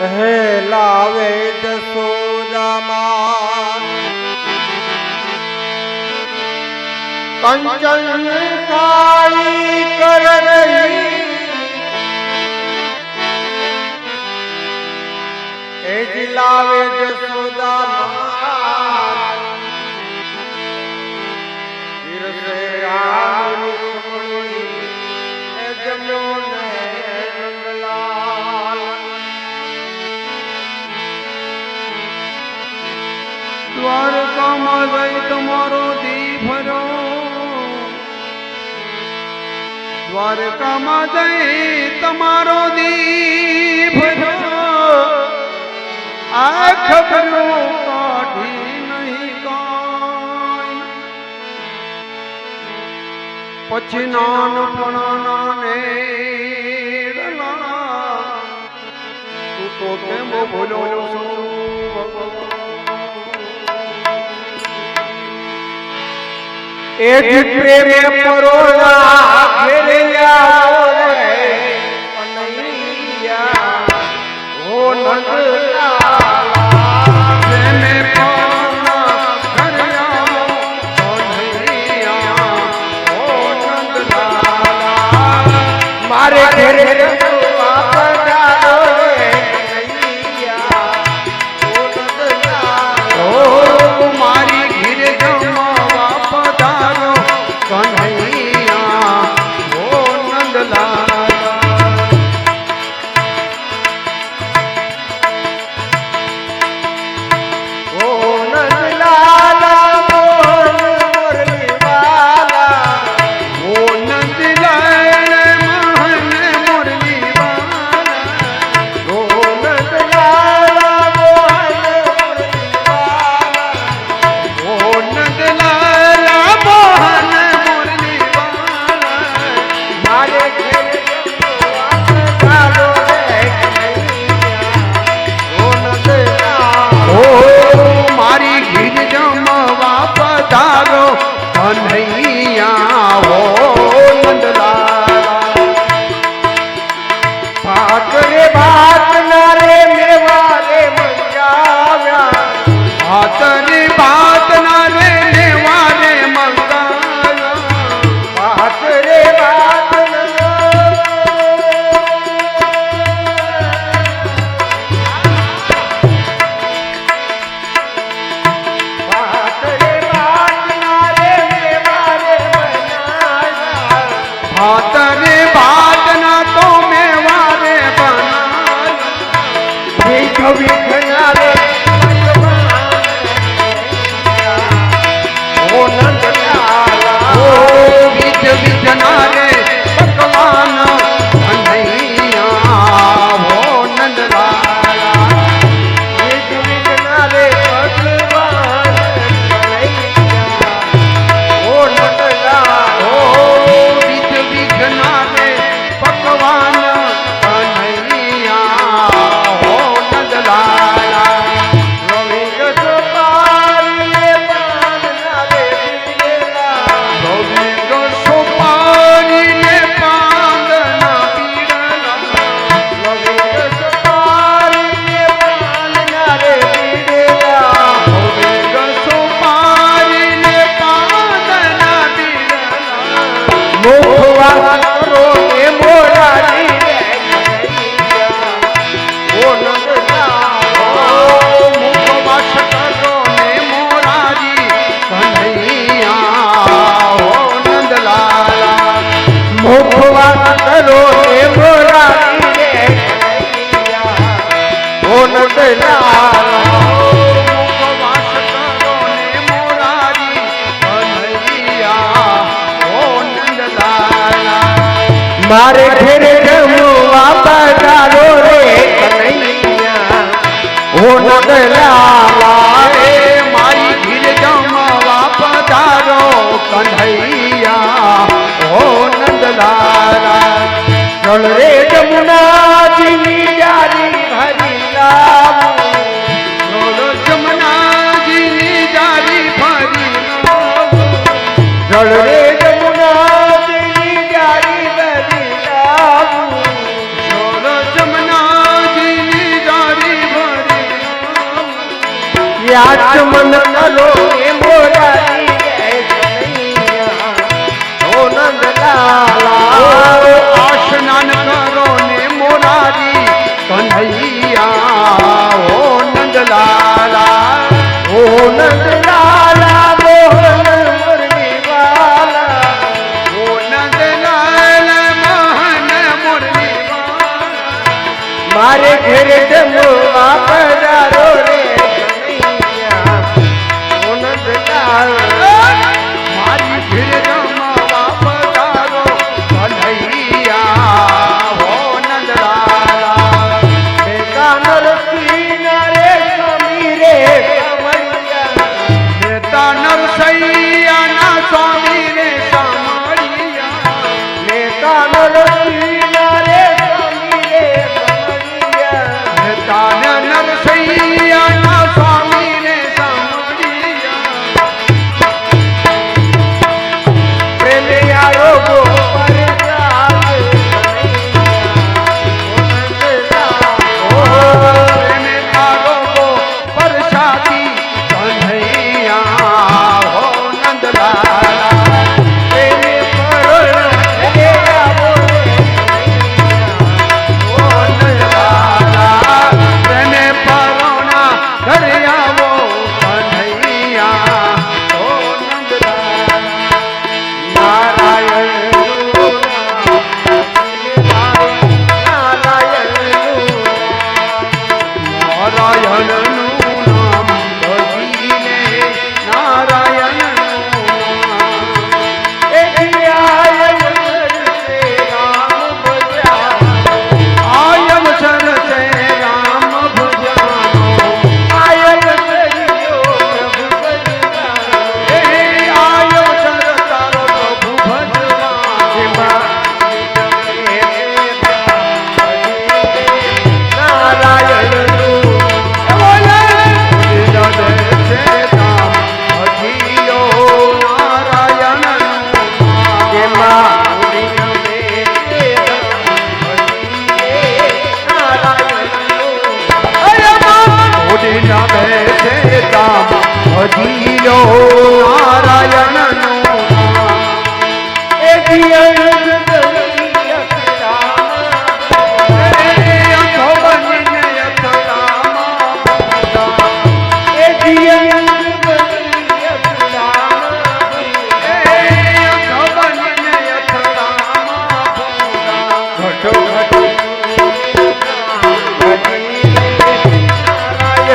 હે લાવે જસોદામાં કંચન કાળી કર રહી. એ જ લાવે જસોદા તમારો દીભરો દ્વારકામાં જઈ તમારો દીભરો આ ખબરો કાઢી નહીં કાય. પછી નાનપણાના ને તો કેમ ભૂલો એક પ્રેમે પરોણા ઘેરયા ઓ નૈયા ઓ ભોગવા કરો એ ભોરાની ભોન દયા મારે ઘેરે જમવા પધારો રે કનૈયા. હો નગલાલા ચલ રે જમુના જીની જારી હરી નામ ચલ જમુના જીની જારી હરી નામ ચલ રે જમુના જીની જારી હરી નામ ચલ જમુના જારી હરી નામ યાદ મન કરો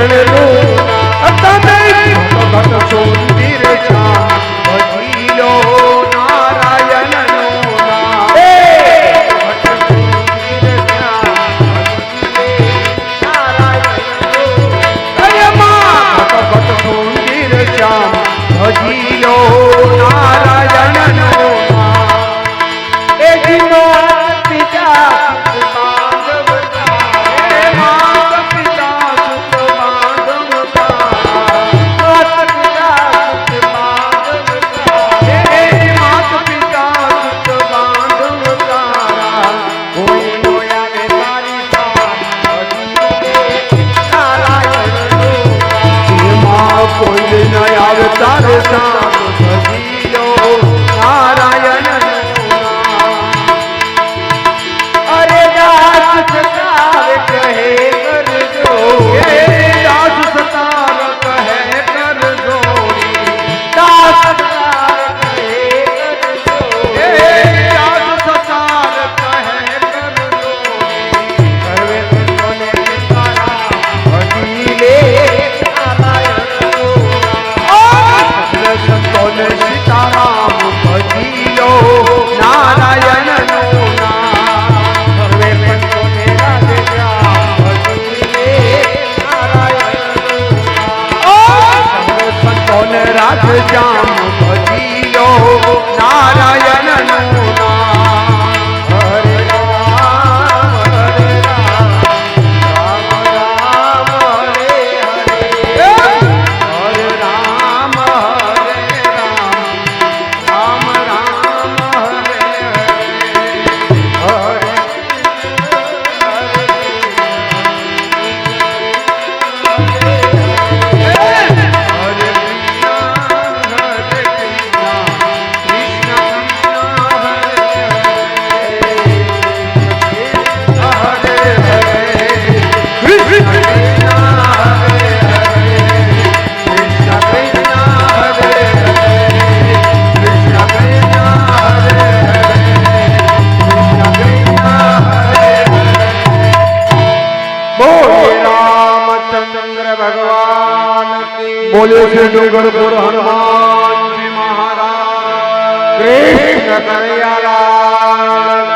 સુંદર ભજીલો बोले श्री डूंगरपुर हनुमान जी महाराज कृष्ण कन्हैया लाल